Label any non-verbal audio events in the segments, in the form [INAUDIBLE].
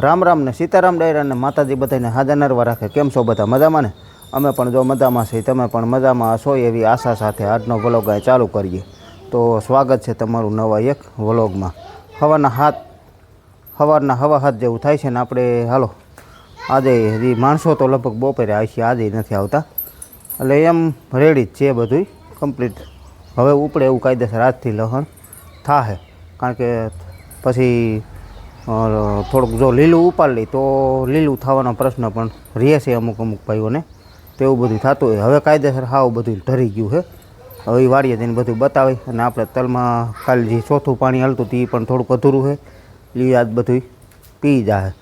રામ રામ ને સીતારામ ડાયરા ને માતાજી બધાને હાજર નરવા રાખે. કેમ છો બધા? મજામાં ને? અમે પણ જો મજામાં છીએ, તમે પણ મજામાં હશો એવી આશા સાથે આજનો વ્લોગ અહીં ચાલુ કરીએ. તો સ્વાગત છે તમારું નવા એક વ્લોગમાં હવાના હાથ સવારના હવા હાથ જેવું થાય છે ને આપણે, હાલો. આજે હજી માણસો તો લગભગ બપોરે આવી છે, આજે નથી આવતા. એટલે એમ રેડી જ છે બધું કમ્પ્લીટ હવે ઉપડે એવું કાયદેસર આજથી લહણ થાહે. કારણ કે પછી થોડુંક જો લીલું ઉપાડી તો લીલું થવાનો પ્રશ્ન પણ રહે છે અમુક અમુક ભાઈઓને. તેવું બધું થતું હોય. હવે કાયદેસર હાવ બધું ઢરી ગયું છે. હવે એ તેને બધું બતાવે અને આપણે તલમાં કાલ જે ચોથું પાણી હાલતું હતું એ પણ થોડુંક અધૂરું છે. એ યાદ બધું પી જાય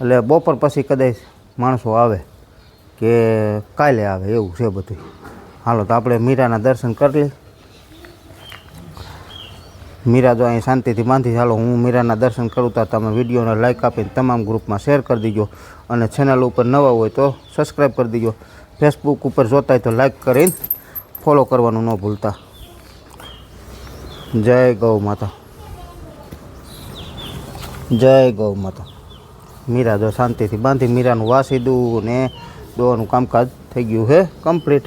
એટલે બપોર પછી કદાચ માણસો આવે કે કાલે આવે એવું છે બધું હાલો તો આપણે મીરાના દર્શન કરી લઈએ. મીરા જો અહીં શાંતિથી બાંધી ચાલો, હું મીરાના દર્શન કરું તો તમે વિડીયોને લાઇક આપીને તમામ ગ્રુપમાં શેર કરી દીજો અને ચેનલ ઉપર નવા હોય તો સબસ્ક્રાઈબ કરી દીજો. ફેસબુક ઉપર જોતા હોય તો લાઇક કરીને ફોલો કરવાનું ન ભૂલતા. જય ગૌ માતા. જય ગૌ માતા. મીરા જો શાંતિથી બાંધી, મીરાનું વાસી દઉં ને દોવાનું કામકાજ થઈ ગયું છે કમ્પ્લીટ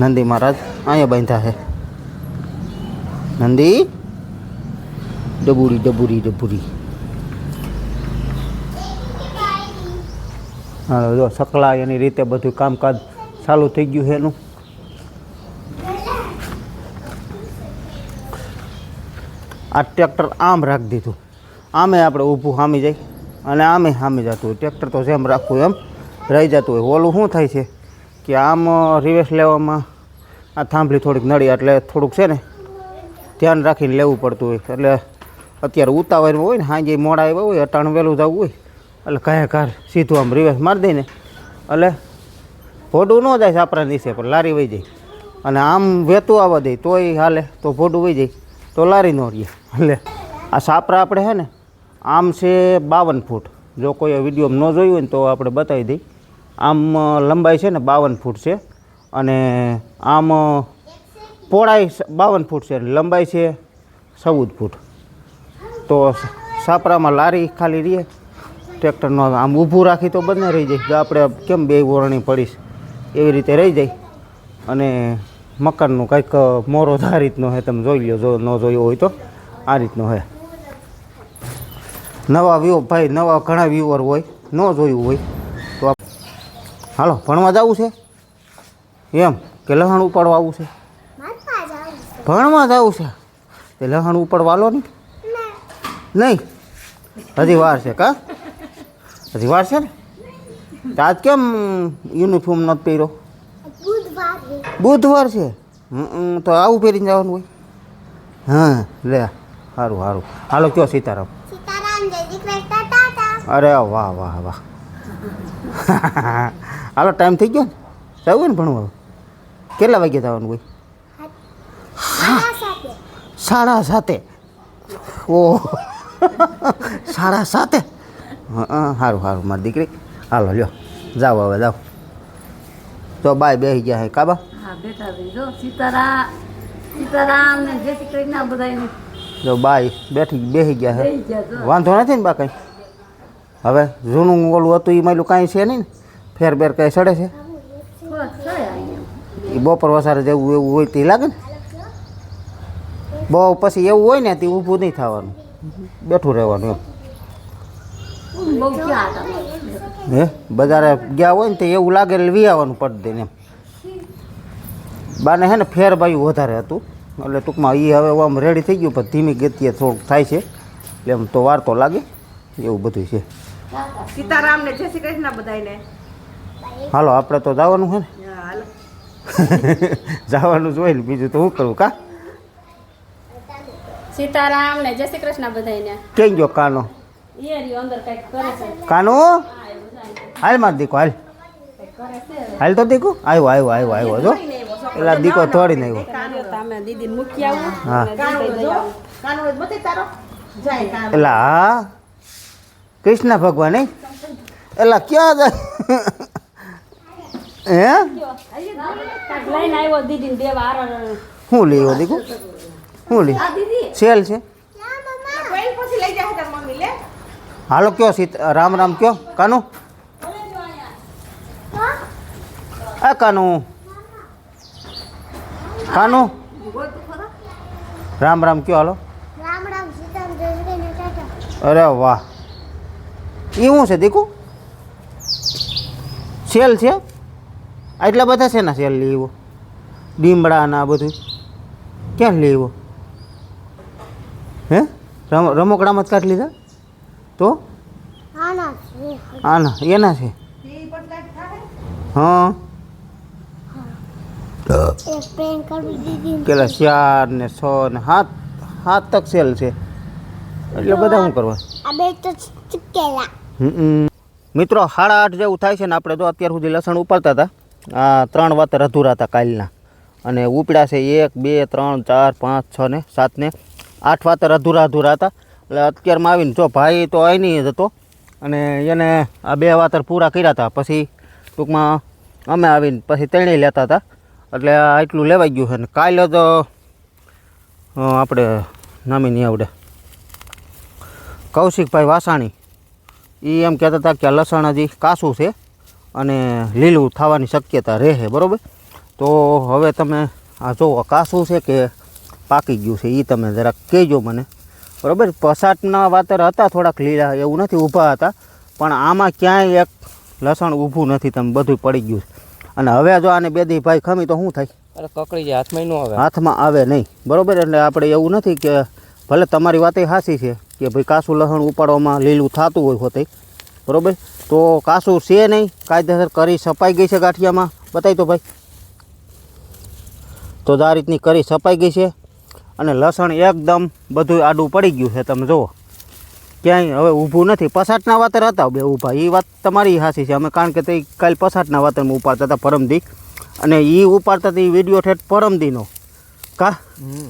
નંદી મહારાજ, અહીંયા બાંધ્યા છે. નંદી? ડબુરી ડબુરી ડબુરી. હા, જો સકલા એની રીતે બધું કામકાજ ચાલુ થઈ ગયું છે એનું. આ ટ્રેક્ટર આમ રાખી દીધું. આમે આપણે ઊભું સામી જાય અને આમે સામી જતું હોય. ટ્રેક્ટર તો જેમ રાખવું એમ રહી જતું હોય. ઓલું શું થાય છે? કે આમ રિવેસ લેવામાં આ થાંભલી થોડીક નડી એટલે થોડુંક છે ને, ધ્યાન રાખીને લેવું પડતું હોય. એટલે અત્યારે ઉતાવળમાં હોય ને સાંજે મોડા આવ્યા હોય, અટાણ વહેલું જવું હોય, એટલે કયા કાર સીધું આમ રિવેસ મારી દઈને, એટલે ભોડું ન જાય આપણા નીચે, પણ લારી વહી જાય. અને આમ વેતું આવવા દે, તોય હાલે, તો ભોડું વહી જાય, તો લારી ન રહીએ એટલે આ સાપરા આપણે છે ને, આમ છે બાવન ફૂટ. જો કોઈ વિડીયોમાં ન જોયું હોય ને, તો આપણે બતાવી દઈ. આમ લંબાઈ છે ને બાવન ફૂટ છે. અને આમ પોળાઈ બાવન ફૂટ છે લંબાઈ છે ચૌદ ફૂટ. તો સાપરામાં લારી ખાલી રહીએ ટ્રેક્ટરનો આમ ઊભું રાખી તો બંને રહી જાય. આપણે કેમ બે વરણી પડીશ? એવી રીતે રહી જાય. અને મકાનનું કંઈક મોરો આ રીતનો હે. તમે જોઈ લો જો ન જોયો હોય તો આ રીતનો હે. નવા વ્યૂ, ભાઈ, નવા ઘણા વ્યૂઅર હોય. ન જોયું હોય. હાલો ભણવા જવું છે? એમ કે લહણ ઉપાડવા આવવું છે? ભણવા જવું છે? તે લહણ ઉપાડવા લો નહીં નહીં? હજી વાર છે કા? હજી વાર છે ને? આજ કેમ યુનિફોર્મ નથી પહેર્યો? બુધવાર છે. તો આવું પહેરીને જવાનું હોય? હા લે સારું સારું હાલો કયો સીતારામ? અરે વાહ વાહ વાહ. [LAUGHS] હાલો ટાઈમ થઈ ગયો ને? જવું ને ભણવા? કેટલા વાગે જવાનું હોય? સાડા સાતે. ઓ સાડા સાતે? હા સારું સારું મારી દીકરી. હાલો લ્યો. જાઓ હવે જાઓ. તો બાય બેસી ગયા હે કાબા? જો બાય બેઠી બેસી ગયા હે. વાંધો નથી ને બા કંઈ? હવે જૂનું ઓલું હતું એ મારું કાંઈ છે નહીં ને? ફેર બેર કાંઈ સડે છે? એ બપોર વસારે જેવું એવું હોય તે લાગે ને? બહુ પછી એવું હોય ને તે ઊભું નહીં થવાનું. બેઠું રહેવાનું એમ. હે? બજારે ગયા હોય ને તો એવું લાગે એટલે વી આવવાનું પડ દે એમ. બાને હે ને ફેર બાયું વધારે હતું. એટલે ટૂંકમાં એ હવે આમ રેડી થઈ ગયું, પણ ધીમી ગતિએ થોડુંક થાય છે. એમ તો વાર તો લાગે. એવું બધું છે. સીતારામ ને જય શ્રી કૃષ્ણ બધાને હાલો. આપણે તો જવાનું છે ને? [LAUGHS] જવાનું જ હોય ને બીજું તો શું કરવું કા? સીતારામ ને જય શ્રી કૃષ્ણ બધાને કેમ ગયો કાનો? કરે કાનો? હાલ માર દીકો હાલ. હાલ તો દીકો? આવ્યો આવ્યો આવ્યો આવ્યો જો પેલા દીકો થોડીને આવ્યો. તમે દીદી મૂકી આવું. હા. એલા કૃષ્ણ ભગવાન એલા ક્યાં જાય? હે? કાંઈક લઈને આવ્યો દીદીને દેવા આરો શું લેવો દીકુ? શું લે. સેલ છે. કોઈ પછી લઈ જાય તાર મમ્મી લે. હાલો કયો સીત રામ રામ કયો? કાનું? આ કાનું. કાનું? રામ રામ કયો હાલો. રામ રામ સીતારામ જય શ્રી કૃષ્ણ ટાટા અરે વાહ. એ શું છે દીકુ? સેલ છે? આટલા બધા છે ને સેલ લેવો? દીમડાના બધું. ક્યાં લેવો? હે? રમ રમકડામાં જ કાઢી લીધા? તો? આના એના છે? હા. પેલા ચાર ને છ ને સાત સાત તક સેલ છે. એટલે બધા શું કરવા. મિત્રો સાડા આઠ જેવું થાય છે ને આપણે તો અત્યાર સુધી લસણ ઉપાડતા હતા. આ ત્રણ વાતર અધૂરા હતા કાલના. અને ઉપડ્યા છે એક, બે, ત્રણ, ચાર, પાંચ, છ ને સાત ને આઠ વાતર અધૂરા અધૂરા હતા. એટલે અત્યારમાં આવીને જો ભાઈ તો અહીં જ હતો. અને એને આ બે વાતર પૂરા કર્યા હતા. પછી ટૂંકમાં અમે આવીને પછી તેણી લેતા હતા. એટલે આ એટલું લેવાઈ ગયું છે. ને કાલે તો આપણે નામી નહીં આવડે. કૌશિકભાઈ વાસાણી એ એમ કહેતા હતા કે લસણ હજી કાસું છે. અને લીલું થવાની શક્યતા રહે બરાબર? તો હવે તમે આ જો કાસું છે કે પાકી ગયું છે એ તમે જરાક કહેજો મને. બરાબર? પસાટના વાતર હતા થોડાક લીલા એવું નથી ઊભા હતા. પણ આમાં ક્યાંય એક લસણ ઊભું નથી તમે બધું પડી ગયું છે. અને હવે જો આને બે દી ભાઈ ખમી તો શું થાય? અરે કકડી જાય હાથમાં ન આવે. હાથમાં આવે નહીં. બરોબર? એટલે આપણે એવું નથી કે ભલે તમારી વાત એ સાચી છે કે ભાઈ કાસું લસણ ઉપાડવામાં લીલું થતું હોય હોતે. બરોબર? તો કાસું છે નહીં. કાયદેસર કરી સપાઈ ગઈ છે ગાંઠિયામાં. બતાવી તો ભાઈ. તો આ રીતની કરી સપાઈ ગઈ છે. અને લસણ એકદમ બધું આડું પડી ગયું છે તમે જુઓ. ક્યાંય હવે ઊભું નથી. પસાટના વાતર હતા બે ઊભા. એ વાત તમારી હાસી છે. અમે કારણ કે તે કાલ પસાટના વાતરમાં ઉપાડતા હતા પરમદી. અને એ ઉપાડતા હતા એ વીડિયો ઠેઠ પરમદીનો. કા?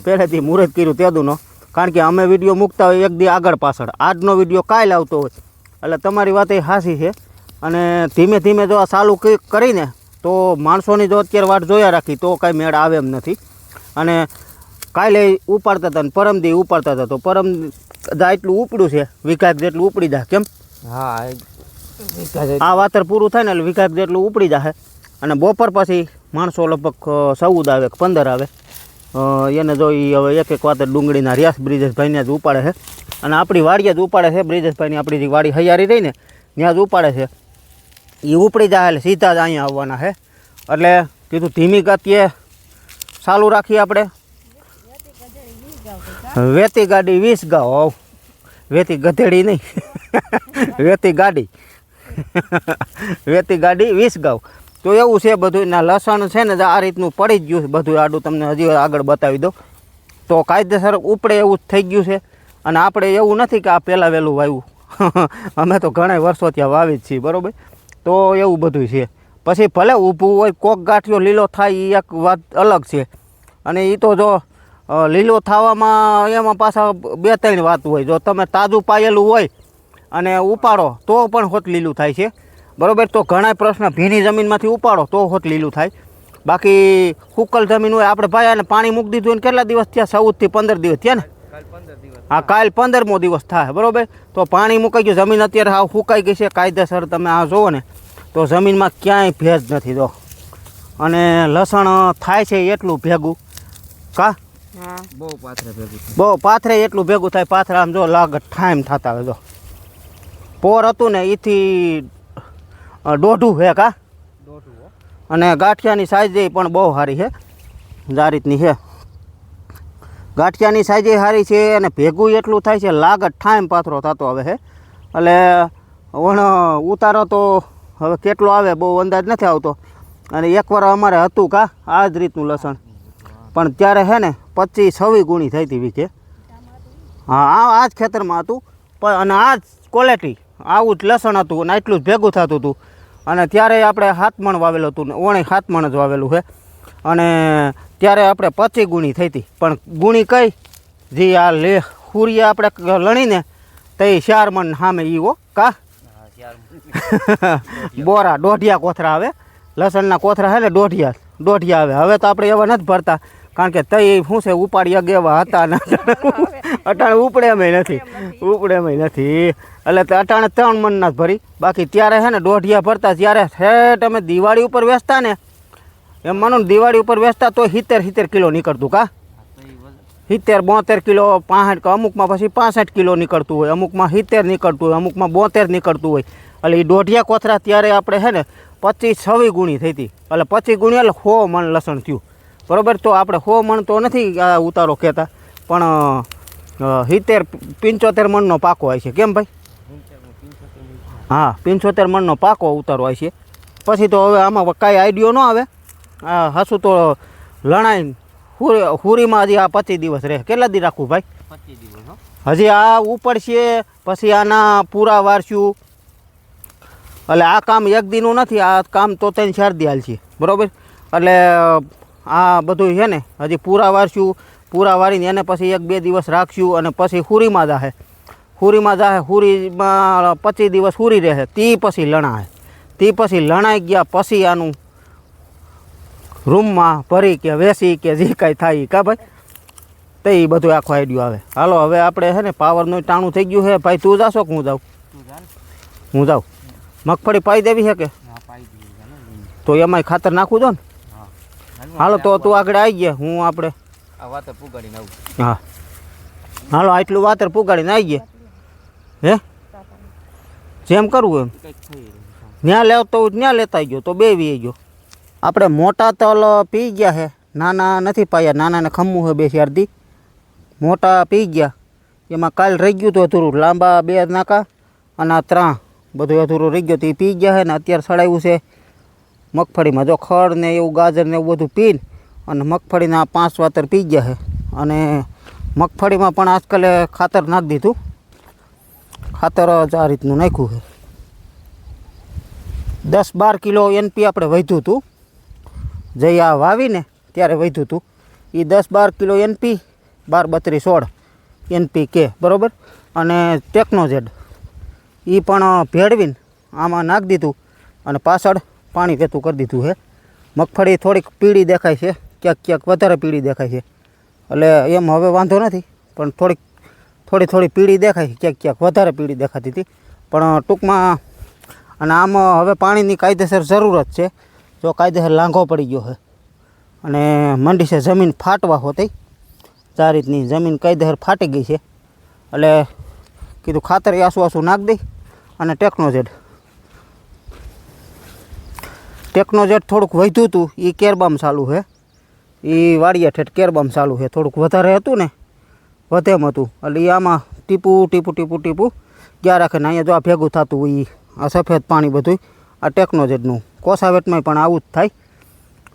પહેલેથી મુહૂર્ત કર્યું તેદુનો. કારણ કે અમે વીડિયો મૂકતા હોય એક દી આગળ પાછળ. આજનો વીડિયો કાલ આવતો હોય. એટલે તમારી વાત એ સાચી છે. અને ધીમે ધીમે જો આ ચાલુ કરીને તો માણસોની જો અત્યારે વાટ જોયા રાખી તો કાંઈ મેળ આવે એમ નથી. અને કાલે ઉપાડતા હતા ને પરમદી ઉપાડતા હતા તો પરમ દા એટલું ઉપડ્યું છે વિકાસ જેટલું ઉપડી જાય કેમ? હા આ વાતર પૂરું થાય ને એટલે વિકાસ જેટલું ઉપડી જાય અને બપોર પછી માણસો લગભગ ચૌદ આવે પંદર આવે. એને જો એ હવે એક એક વાતર ડુંગળીના રિયાસ બ્રિજેશભાઈને જ ઉપાડે છે. અને આપણી વાડીએ જ ઉપાડે છે, બ્રિજેશભાઈની આપણી જે વાડી હૈયારી રહી ને, ત્યાં જ ઉપાડે છે. એ ઉપડી જાય એટલે સીધા જ અહીંયા આવવાના છે. એટલે કીધું ધીમી ગતિએ ચાલુ રાખીએ આપણે. વેતી ગાડી વીસ ગાવ વેતી ગધેડી નહીં. [LAUGHS] વેતી ગાડી. [LAUGHS] વેતી ગાડી વીસ ગાવ. તો એવું છે બધું, ના લસણ છે ને, આ રીતનું પડી જ ગયું છે બધું આડું તમને હજી આગળ બતાવી દો તો કાયદેસર ઉપડે એવું જ થઈ ગયું છે. અને આપણે એવું નથી કે આ પહેલાં વહેલું વાવ્યું [LAUGHS] અમે તો ઘણા વર્ષો ત્યાં વાવી જ છીએ, બરાબર? તો એવું બધું છે. પછી ભલે ઊભું હોય, કોક ગાંઠિયો લીલો થાય એ એક વાત અલગ છે. અને એ તો જો લીલો થવામાં એમાં પાછા બે ત્રણ વાત હોય. જો તમે તાજું પાયેલું હોય અને ઉપાડો, તો પણ હોત લીલું થાય છે. બરાબર? તો ઘણા પ્રશ્ન ભીની જમીનમાંથી ઉપાડો, તો હોત લીલું થાય. બાકી હુકલ જમીન હોય, આપણે ભાઈ અને પાણી મૂકી દીધું હોય કેટલા દિવસ થયા? ચૌદથી પંદર દિવસ થયા ને? હા કાલ પંદરમો દિવસ થાય બરોબર? તો પાણી મુકાઈ ગયું જમીન અત્યારે હાવ સુકાઈ ગઈ છે કાયદેસર તમે આ જુઓ ને તો જમીનમાં ક્યાંય ભેજ નથી જો. અને લસણ થાય છે એટલું ભેગું. કા? બહુ પાથરે ભેગું બહુ પાથરે એટલું ભેગું થાય પાથરા આમ જો લાગ ટાઈમ થતા હોય જો. પોર હતું ને એથી દોઢું હે કા? અને ગાંઠિયાની સાઈઝ પણ બહુ સારી છે આ રીતની છે ગાંઠિયાની સાઈઝ સારી છે અને ભેગું એટલું થાય છે, લાગત ઠાઈમ પાથરો થતો હવે છે. એટલે વણ ઉતારો તો હવે કેટલો આવે બહુ અંદાજ નથી આવતો. અને એકવાર અમારે હતું કા આ જ રીતનું લસણ. પણ ત્યારે છે ને, પચીસ છવ્વીસ ગુણી થઈ હતી વીકે હા, આ આ જ ખેતરમાં હતું. પણ અને આ જ ક્વોલિટી આવું જ લસણ હતું અને આટલું જ ભેગું થતું હતું. અને ત્યારે આપણે હાથમણ વાવેલું હતું ને ઓણે હાથમણ જ વાવેલું છે. અને ત્યારે આપણે પચી ગુણી થઈ હતી. પણ ગુણી કઈ? જે આ લે હુરિયા આપણે લણીને તે ચાર મણ સામે ઈ હો કા? [LAUGHS] બોરા દોઢિયા કોથરા આવે. લસણના કોથરા છે ને દોઢિયા દોઢિયા આવે. હવે તો આપણે એવા નથી ભરતા. કારણ કે તઈ શું છે ઉપાડી અગે એવા હતા ને [LAUGHS] અટાણે ઉપડે નથી. ઉપડેમય નથી. એટલે તે અટાણે ત્રણ મણના જ ભરી. બાકી ત્યારે છે ને દોઢિયા ભરતા. ત્યારે ઠેઠ અમે દિવાળી ઉપર વેચતા ને એમ માનો દિવાળી ઉપર વેચતા તો સિત્તેર સિત્તેર કિલો નીકળતું કા? સિત્તેર, બોતેર કિલો, પાસઠ કે અમુકમાં પછી પાસઠ કિલો નીકળતું હોય, અમુકમાં સિત્તેર નીકળતું હોય, અમુકમાં બોતેર નીકળતું હોય. એટલે એ દોઢિયા કોથરા ત્યારે આપણે છે ને પચીસ છવ્વી ગુણી થઈ હતી. એટલે પચીસ ગુણી એટલે સો મણ લસણ થયું. બરોબર? તો આપણે સો મણ તો નથી ઉતારો કહેતા, પણ સિત્તેર, પંચોતેર મણનો પાકો હોય છે. કેમ ભાઈ? હા, પંચોતેર મણનો પાકો ઉતારો હોય છે. પછી તો હવે આમાં કાંઈ આઈડિયો ન આવે. આ હસું તો લણાઈને હુરીમાં હજી આ પચીસ દિવસ રહે. કેટલા દી રાખવું ભાઈ? પચીસ દિવસ હો. હજી આ ઉપડશે પછી આના પૂરા વારશું. એટલે આ કામ એક દીનું નથી આ કામ તો ત્રણ ચાર દિયાલ છે. બરાબર? એટલે આ બધું છે ને હજી પૂરા વારશું પૂરા વારીને એને પછી એક બે દિવસ રાખશું અને પછી હુરીમાં જાહે. હુરીમાં જાહે હુરીમાં પચીસ દિવસ હુરી રહે. તે પછી લણાય. તે પછી લણાઈ ગયા પછી આનું રૂમમાં ભરી કે વેસી કે જે કાંઈ થાય કા ભાઈ? તો એ બધું આખો આઈડિયો આવે. હાલો હવે આપણે છે ને પાવરનું ટાણું થઈ ગયું છે. ભાઈ તું જાશો કે હું જાઉં. હું જાઉં. મગફળી પાઈ દેવી છે કે. તો એમાંય ખાતર નાખવું દો ને? હાલો તો તું આગળ આવી ગયા. હું આપણે પુગાડીને આવું. હા. હાલો આટલું વાતર પુગાડીને આવી ગયા. હે? જેમ કરવું એમ. ત્યાં લેતો ત્યાં લેતા ગયો તો બે વી ગયો. આપણે મોટા તલ પી ગયા છે નાના નથી પાયા, નાનાને ખમવું છે બે શારદી મોટા પી ગયા. એમાં કાલ રહી ગયું તો અધૂરું. લાંબા બે નાકા અને આ ત્રણ. બધું અધૂરું રહી ગયું તો. એ પી ગયા છે ને અત્યારે સડાવ્યું છે. મગફળીમાં જો ખડ ને એવું, ગાજર ને એવું બધું પીને અને મગફળીના પાંચ વાતર પી ગયા છે અને મગફળીમાં પણ આજકાલે ખાતર નાખી દીધું. ખાતર જ આ રીતનું નાખ્યું છે દસ બાર કિલો એનપી આપણે વધ્યું હતું જઈ આ વાવીને ત્યારે વધ્યું હતું એ દસ બાર કિલો એનપી બાર બત્રીસ સોળ એનપી કે, બરાબર? અને ટેકનોજેડ એ પણ ભેળવીને આમાં નાખી દીધું અને પાછળ પાણી વેતું કરી દીધું છે મગફળી થોડીક પીળી દેખાય છે, ક્યાંક ક્યાંક વધારે પીળી દેખાય છે. એટલે એમ હવે વાંધો નથી, પણ થોડીક, થોડી થોડી પીળી દેખાય ક્યાંક ક્યાંક વધારે પીળી દેખાતી હતી. પણ ટૂંકમાં, અને આમ હવે પાણીની કાયદેસર જરૂરત છે. જો કાયદેસર લાંઘો પડી ગયો છે અને મંડી છે જમીન ફાટવા હોતી. આ રીતની જમીન કાયદેસર ફાટી ગઈ છે. એટલે કીધું ખાતર એ આસુ આસુ નાખ દઈ અને ટેકનોજેડ. ટેકનોજેડ થોડુંક વધ્યું હતું એ કેરબામ ચાલુ છે એ વાડિયા ઠેઠ કેરબામ ચાલુ છે થોડુંક વધારે હતું ને વધેમ હતું. એટલે એ આમાં ટીપું ટીપું ટીપું ટીપું ગયા રાખે ને અહીંયા જો આ ભેગું થતું હોય એ આ સફેદ પાણી બધું આ ટેકનોજેડનું કોસાવેટમાં પણ આવું જ થાય.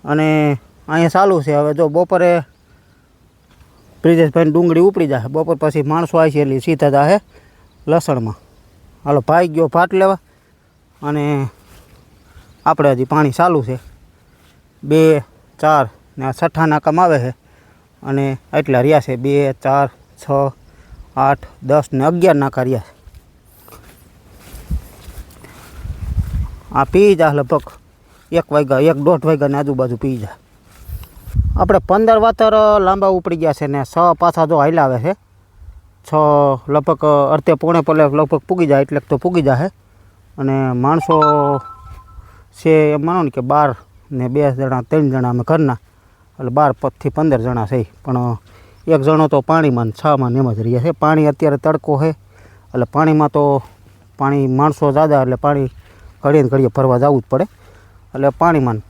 અને અહીંયા ચાલુ છે. હવે જો બપોરે બ્રિજેશભાઈની ડુંગળી ઉપડી જાય બપોર પછી માણસો આવી છે એટલે સીધા જાહે લસણમાં. હાલો, ભાઈ ગયો ભાત લેવા. અને આપણે હજી પાણી ચાલુ છે. બે, ચાર, ને આ છઠ્ઠા નાકામાં આવે છે. અને એટલા રહ્યા છે. બે, ચાર, છ, આઠ, દસ ને અગિયાર નાકા રહ્યા છે. આ પી જા લગભગ. એક વાગ્યા, એક દોઢ વાગ્યાની આજુબાજુ પી જા. આપણે પંદર વાતર લાંબા ઉપડી ગયા છે ને છ પાછા જો હાલાવે છે. છ લગભગ અડધે પોણે પલે લગભગ પૂગી જાય, એટલે તો પૂગી જાય અને માણસો છે એમ માનો ને કે બાર ને બે જણા, ત્રણ જણા અમે ઘરના. એટલે બાર પથી પંદર જણા છે. પણ એક જણો તો પાણીમાં છમાં એમ જ રહીએ છે. પાણી અત્યારે તડકો છે. એટલે પાણીમાં તો પાણી માણસો જાદા, એટલે પાણી ઘડીએ ઘડીએ ફરવા જવું જ પડે. એટલે પાણીમાં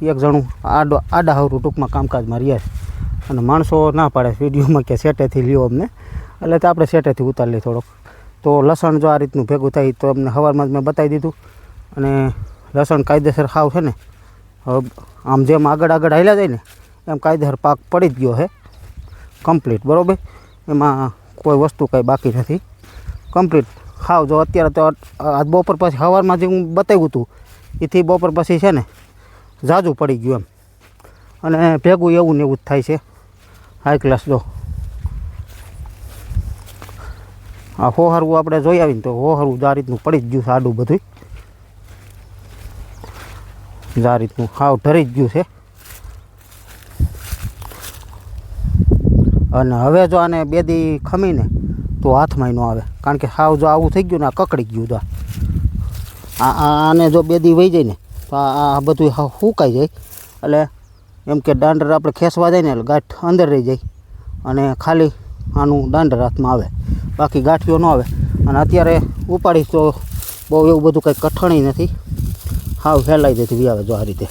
એક જણું આડો આડા હવરું ટૂંકમાં કામકાજમાં રહે અને માણસો ના પાડે વિડીયોમાં કે સેટેથી લ્યો અમને. એટલે તો આપણે સેટેથી ઉતારી લઈએ થોડોક. તો લસણ જો આ રીતનું ભેગું થાય તો અમને સવારમાં જ મેં બતાવી દીધું. અને લસણ કાયદેસર ખાવ છે ને. આમ જેમ આગળ આગળ હાલ્યા જાય ને, એમ કાયદેસર પાક પડી જ ગયો છે. કમ્પ્લીટ. બરાબર? એમાં કોઈ વસ્તુ કાંઈ બાકી નથી. કમ્પ્લીટ. ખાવ જો અત્યારે તો આજ બપોર પછી સવારમાં જે હું બતાવ્યું હતું, એથી બપોર પછી છે ને ઝાઝું પડી ગયું એમ. અને ભેગું એવું ને એવું જ થાય છે. હાઈ ક્લાસ જો. આ હોહરવું આપણે જોઈ આવીને તો હોહરવું આ રીતનું પડી જ ગયું છે આડું બધું આ રીતનું હાવ ઢરી જ ગયું છે. અને હવે જો આને બેદી ખમીને તો હાથમાં ન આવે. કારણ કે હાવ જો આવું થઈ ગયું ને આ કકડી ગયું તો. આ આને જો બે દી વહી જાય ને, તો આ બધું સુકાઈ જાય. એટલે એમ કે દાંડર આપણે ખેંચવા જાય ને, એટલે ગાંઠ અંદર રહી જાય. અને ખાલી આનું દાંડર હાથમાં આવે. બાકી ગાંઠિયો ન આવે. અને અત્યારે ઉપાડીશ તો બહુ એવું બધું કંઈ કઠણી નથી. હાવ ફેલાઈ જતી આવે જો આ રીતે.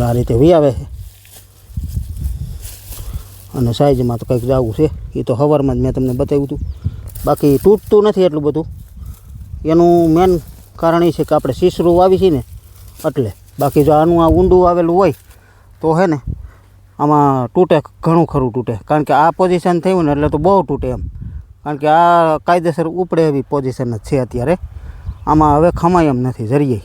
આ રીતે વી આવે. છે અને સાઈઝમાં તો કંઈક જવું છે. એ તો સવારમાં જ મેં તમને બતાવ્યું હતું. બાકી તૂટતું નથી એટલું બધું. એનું મેન કારણ એ છે કે આપણે સીસરું વાવી છીએ ને, એટલે. બાકી જો આનું આ ઊંડું આવેલું હોય, તો હે ને, આમાં તૂટે ઘણું ખરું તૂટે. કારણ કે આ પોઝિશન થયું ને, એટલે તો બહુ તૂટે એમ. કારણ કે આ કાયદેસર ઉપડે એવી પોઝિશન જ છે અત્યારે. આમાં હવે ખમાય એમ નથી જરીએ